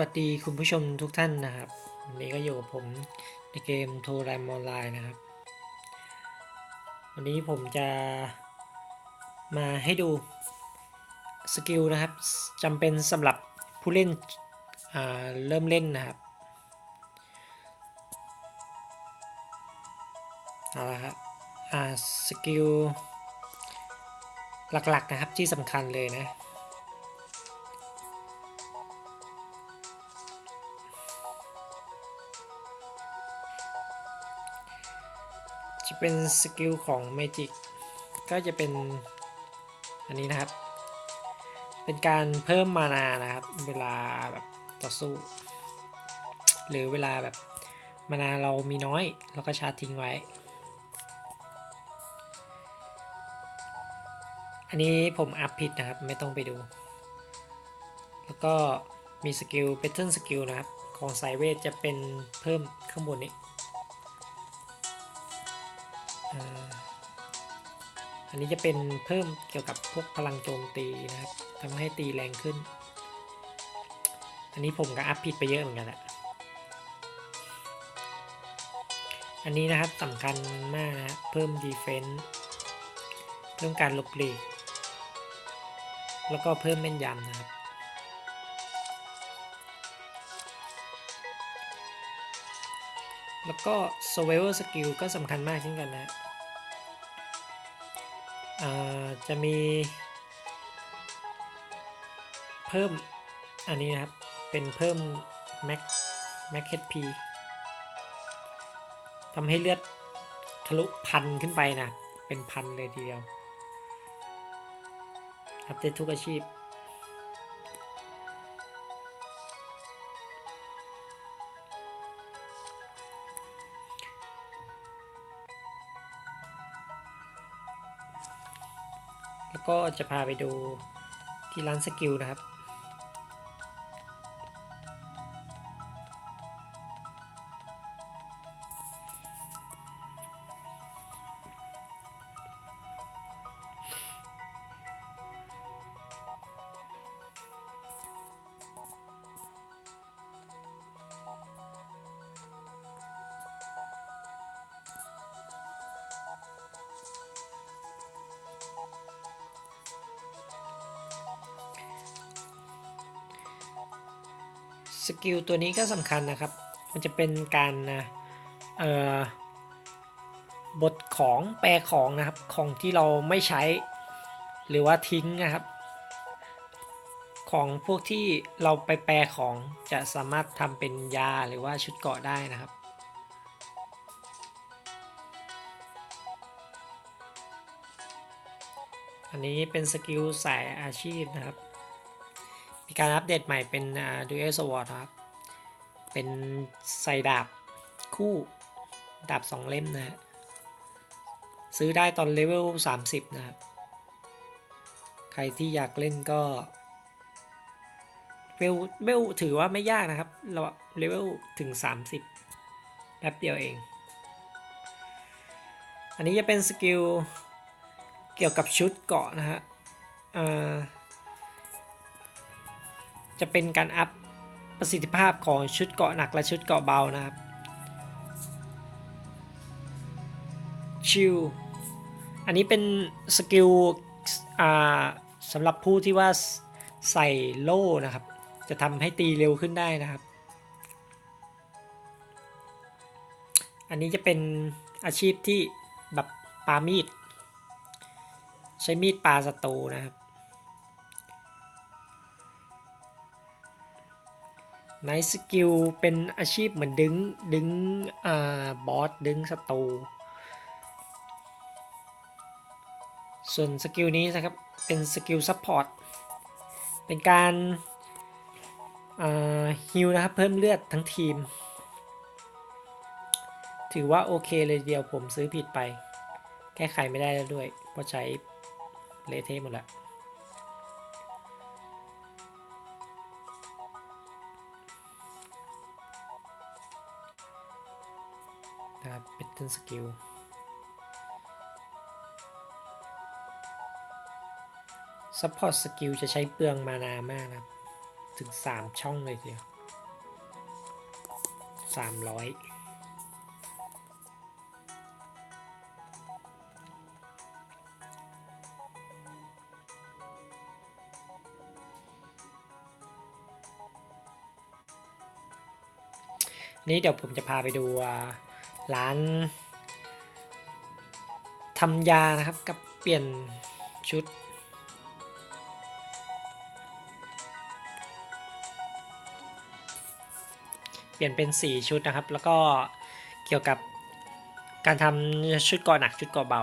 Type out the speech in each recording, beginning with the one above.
วัสดีคุณผู้ชมทุกท่านนะครับวันนี้ก็อยู่กับผมในเกมโทรแรมออนไลน์นะครับ วันนี้ผมจะมาให้ดูสกิลนะครับจำเป็นสำหรับผู้เล่นอ่าเริ่มเล่นนะครับเอาละครับอ่าสกิลหลักๆนะครับที่สำคัญเลยนะ จะเป็นสกิลของเมจิกก็จะเป็นอันนี้นะครับ เป็นการเพิ่มมานานะครับ เวลาแบบต่อสู้ หรือเวลาแบบมานาเรามีน้อย เราก็ชาร์จทิ้งไว้ อันนี้ผมอัพผิดนะครับ ไม่ต้องไปดู แล้วก็มีสกิล p a t t e r n skill นะครับ ของสายเวทจะเป็นเพิ่มข้างบนนี้ อันนี้จะเป็นเพิ่มเกี่ยวกับพวกพลังโจมตีนะครับทำให้ตีแรงขึ้น อันนี้ผมก็อัพผิดไปเยอะเหมือนกันแหละอันนี้นะครับสำคัญมากนะเพิ่มดีเฟน s ์เพิ่มการลบหลีกแล้วก็เพิ่มแม่นยำนะครับ แล้วก็ survival skill ก็สำคัญมากเช่นกันนะ จะมี เพิ่มอันนี้นะครับ เป็นเพิ่ม max max HP ทำให้เลือดทะลุพันขึ้นไปนะ เป็นพันเลยทีเดียวอัปเดตทุกอาชีพ แล้วก็จะพาไปดูที่ร้านสกิลนะครับ สกิลตัวนี้ก็สำคัญนะครับ มันจะเป็นการนะเอ่อบทของแปลของนะครับ ของที่เราไม่ใช้หรือว่าทิ้งนะครับ ของพวกที่เราไปแปลของจะสามารถทำเป็นยาหรือว่าชุดเกราะได้นะครับอันนี้เป็นสกิลสายอาชีพนะครับ มีการอัปเดตใหม่เป็นดูเอสวอร์ครับ เป็นใส่ดาบคู่ดาบสองเล่มนะฮะซื้อได้ตอนเลเวล 30 นะครับ ใครที่อยากเล่นก็เวลเวลถือว่าไม่ยากนะครับเราเลเวลถึง 30 แป๊บเดียวเอง อันนี้จะเป็นสกิลเกี่ยวกับชุดเกาะนะฮะอ่า จะเป็นการอัพประสิทธิภาพของชุดเกาะหนักและชุดเกาะเบานะครับชิลอันนี้เป็นสกิลสำหรับผู้ที่ว่าใส่โล่นะครับ จะทำให้ตีเร็วขึ้นได้นะครับ อันนี้จะเป็นอาชีพที่แบบปามีด ใช้มีดปาศัตรูนะครับ ไนสกิลเป็นอาชีพเหมือนดึง ดึงอ่าบอส ดึงศัตรูส่วนสกิลนี้นะครับ เป็นสกิลซัพพอร์ตเป็นการฮิลนะครับ เพิ่มเลือดทั้งทีม ถือว่าโอเคเลยเดียวผมซื้อผิดไป แก้ไขไม่ได้แล้วด้วย เพราะใช้เลเทหมดแล้ว นะครับเป็นต้นสกิลซัพพอร์ตสกิลจะใช้เปลืองมานามากนะครับ ถึง 3 ช่องเลยทีเดียวสามร้อยนี่เดี๋ยวผมจะพาไปดูอ่า ร้านทำยานะครับกับเปลี่ยนชุด เปลี่ยนเป็น 4 ชุดนะครับ แล้วก็เกี่ยวกับการทำชุดเกาะหนักชุดเกาะเบา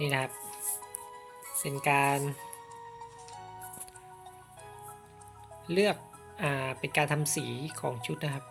นี่นะครับเป็นการเลือก อ่า เป็นการทำสีของชุดนะครับ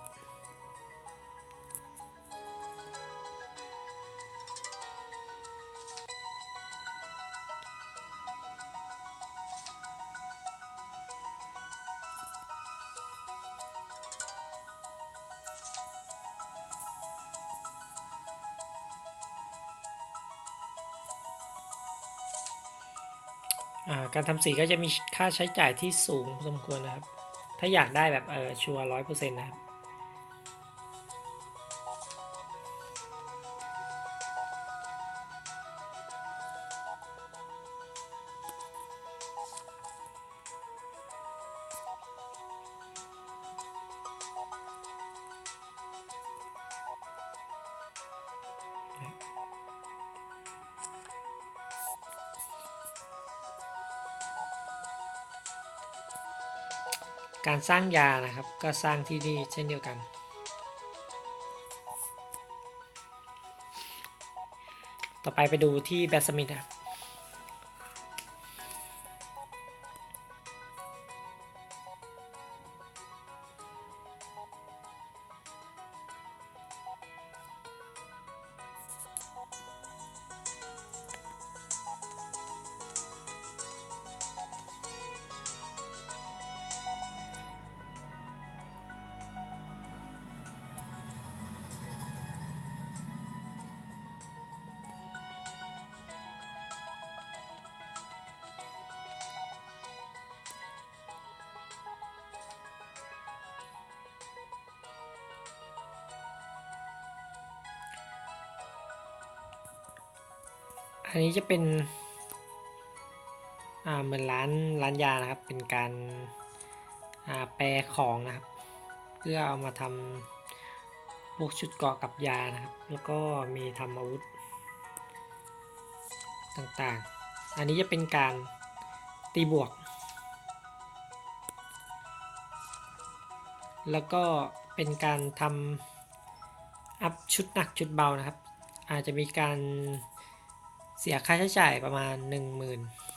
การทำสีก็จะมีค่าใช้จ่ายที่สูงสมควรนะครับ ถ้าอยากได้แบบเออชัวร้อยเปอร์เซ็นต์นะครับ การสร้างยานะครับ ก็สร้างที่นี่เช่นเดียวกัน ต่อไปไปดูที่แบสมิธนะครับ อันนี้จะเป็น อ่า เหมือนร้านร้านยานะครับ เป็นการ อ่า แปลของนะครับ เพื่อเอามาทำพวกชุดเกราะกับยานะครับ แล้วก็มีทำอาวุธ ต่างๆ อันนี้จะเป็นการตีบวก แล้วก็เป็นการทำอัพชุดหนักชุดเบานะครับ อาจจะมีการ เสียค่าใช้จ่ายประมาณ 10,000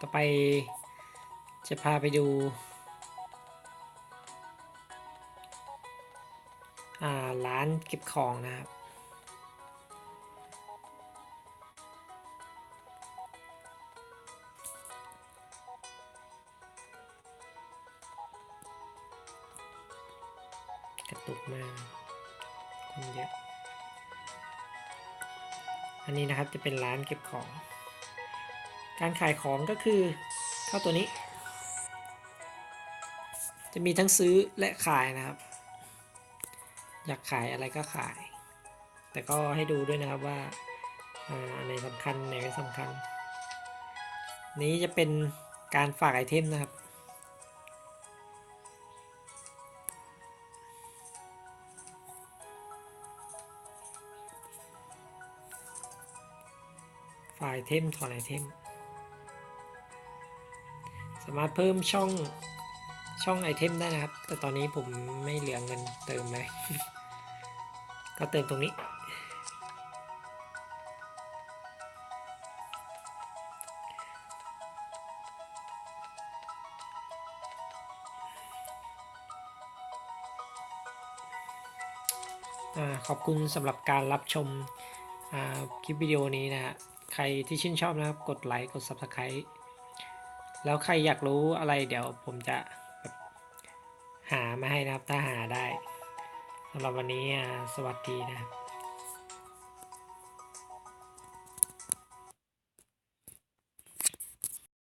ต่อไปจะพาไปดูร้านเก็บของนะครับ กระตุกมากคนเยอะ อันนี้นะครับจะเป็นร้านเก็บของ การขายของก็คือเข้าตัวนี้ จะมีทั้งซื้อและขายนะครับ อยากขายอะไรก็ขาย แต่ก็ให้ดูด้วยนะครับว่าอ่าอันไหนสำคัญไหนไม่สำคัญ นี้จะเป็นการฝากไอเทมนะครับฝากไอเทมถอนไอเทมามารถเพิ่มช่องช่องไอเทมได้นะครับ แต่ตอนนี้ผมไม่เหลือเงินเติมเลย ก็เติมตรงนี้อาขอบคุณสำหรับการรับชมอ่าคลิปวิดีโอนี้นะฮะ ใครที่ชื่นชอบนะครับ กดไลค์ กด Subscribe แล้วใครอยากรู้อะไรเดี๋ยวผมจะหามาให้นะครับถ้าหาได้สำหรับวันนี้สวัสดีนะครับ